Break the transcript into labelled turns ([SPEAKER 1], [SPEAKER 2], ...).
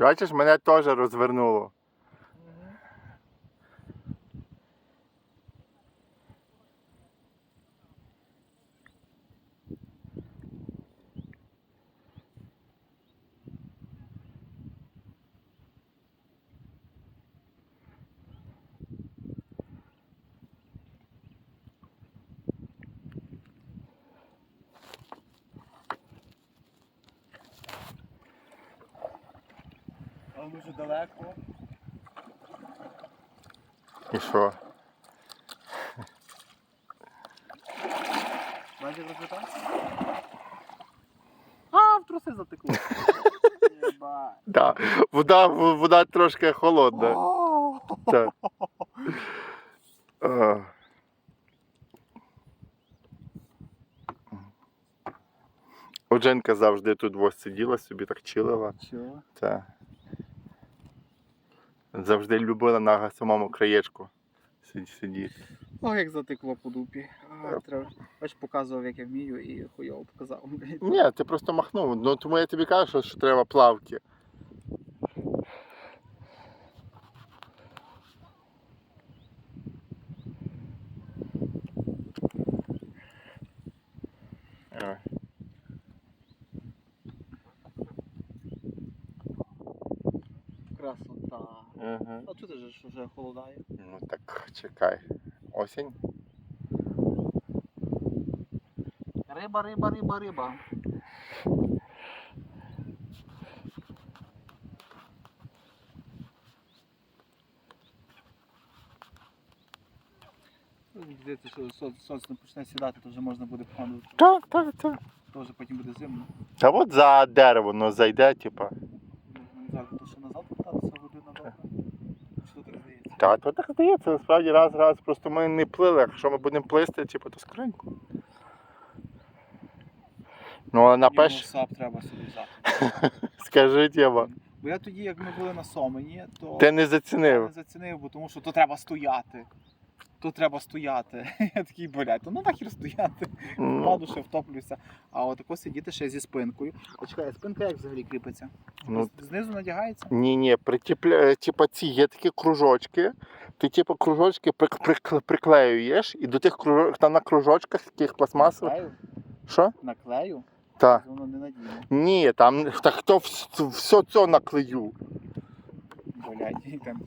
[SPEAKER 1] Бачиш, мене теж розвернуло.
[SPEAKER 2] А дуже далеко.
[SPEAKER 1] І що?
[SPEAKER 2] Бачиш результат? А, в труси затекло. Єба.
[SPEAKER 1] Да. Вода, вода трошки холодна. Так. А. От Женька завжди тут ось сиділа собі, так чилила.
[SPEAKER 2] Чого?
[SPEAKER 1] Та. Завжди любила на самому краєчку сид- сидіти.
[SPEAKER 2] О, як затекло по дупі. А, треба. Бач, показував, як я вмію, і хуйово показав.
[SPEAKER 1] Ні, ти просто махнув. Ну тому я тобі кажу, що, треба плавки. Ой.
[SPEAKER 2] Красота.
[SPEAKER 1] Ага.
[SPEAKER 2] А тут же ж вже холодає.
[SPEAKER 1] Ну так чекай. Осінь.
[SPEAKER 2] Риба, риба, риба, риба. Мені Здається, що со- сонце почне сідати, то вже можна буде погано,
[SPEAKER 1] Так, так, так.
[SPEAKER 2] то вже потім буде зимно.
[SPEAKER 1] Та от за дерево, ну зайде, типа.
[SPEAKER 2] Назад, то що назад так?
[SPEAKER 1] Та то так здається, насправді раз, раз. Просто ми не плили. Якщо ми будемо плисти, типу, то скриньку. Ну, але на
[SPEAKER 2] Йому сап треба собі взяти.
[SPEAKER 1] скажи, Тєма,
[SPEAKER 2] Бо я тоді, як ми були на Сомені, то
[SPEAKER 1] ти не
[SPEAKER 2] я
[SPEAKER 1] зацінив.
[SPEAKER 2] не зацінив, бо тому що то треба стояти. То треба стояти. Я такий, блядь, то ну нахер стояти.
[SPEAKER 1] Ну,
[SPEAKER 2] Впаду, ще втоплюся. А от тако сидіти ще зі спинкою. А чекай, спинка як взагалі кріпиться?
[SPEAKER 1] ну,
[SPEAKER 2] Знизу надягається?
[SPEAKER 1] ні, ні, притіпля, типа ці є такі кружочки. Ти типу кружочки прик, прик, приклеюєш, і до тих кружочків, там на кружочках таких пластмасових.
[SPEAKER 2] Наклею?
[SPEAKER 1] Що?
[SPEAKER 2] Наклею?
[SPEAKER 1] Так.
[SPEAKER 2] Воно не надійне.
[SPEAKER 1] Ні, там так вс- все це наклею.
[SPEAKER 2] Блядь, там.